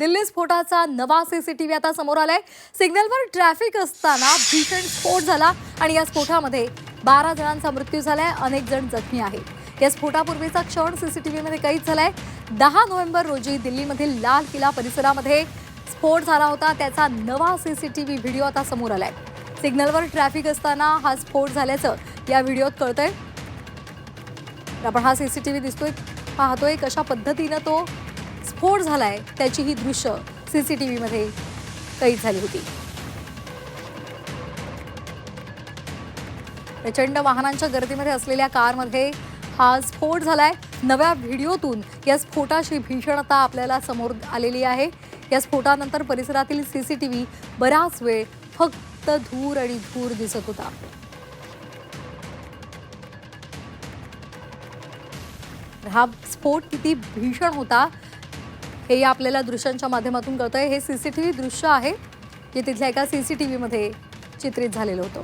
दिल्ली स्फोटाचा नवा सीसीटीव्ही आता समोर आलाय. सिग्नलवर ट्रॅफिक असताना भीषण स्फोट झाला आणि या स्फोटामध्ये बारा जणांचा मृत्यू झालाय अनेक जण जखमी आहेत. या स्फोटापूर्वीचा क्षण सीसीटीव्हीमध्ये कैद झालाय. दहा नोव्हेंबर रोजी दिल्लीमधील लाल किल्ला परिसरामध्ये स्फोट झाला होता त्याचा नवा सीसीटीव्ही व्हिडिओ आता समोर आलाय. सिग्नलवर ट्रॅफिक असताना हा स्फोट झाल्याचं या व्हिडिओत कळतंय. तर आपण हा सीसीटीव्ही दिसतोय पाहतोय कशा पद्धतीनं तो स्फोट झालाय त्याची ही दृश्य सीसीटीव्ही मध्ये कैद झाली होती. प्रचंड वाहनांच्या गर्दीमध्ये असलेल्या कारमध्ये हा स्फोट झालाय. नव्या व्हिडिओतून या स्फोटाची भीषणता आपल्याला समोर आलेली आहे. या स्फोटानंतर परिसरातील सीसीटीव्ही बराच वेळ फक्त धूर आणि धूर दिसत होता. हा स्फोट किती भीषण होता हे या आपल्याला दृश्यांच्या माध्यमातून कळतंय. हे सीसीटीव्ही दृश्य आहे जे तिथल्या एका सीसीटीव्ही मध्ये चित्रित झालेलं होतं.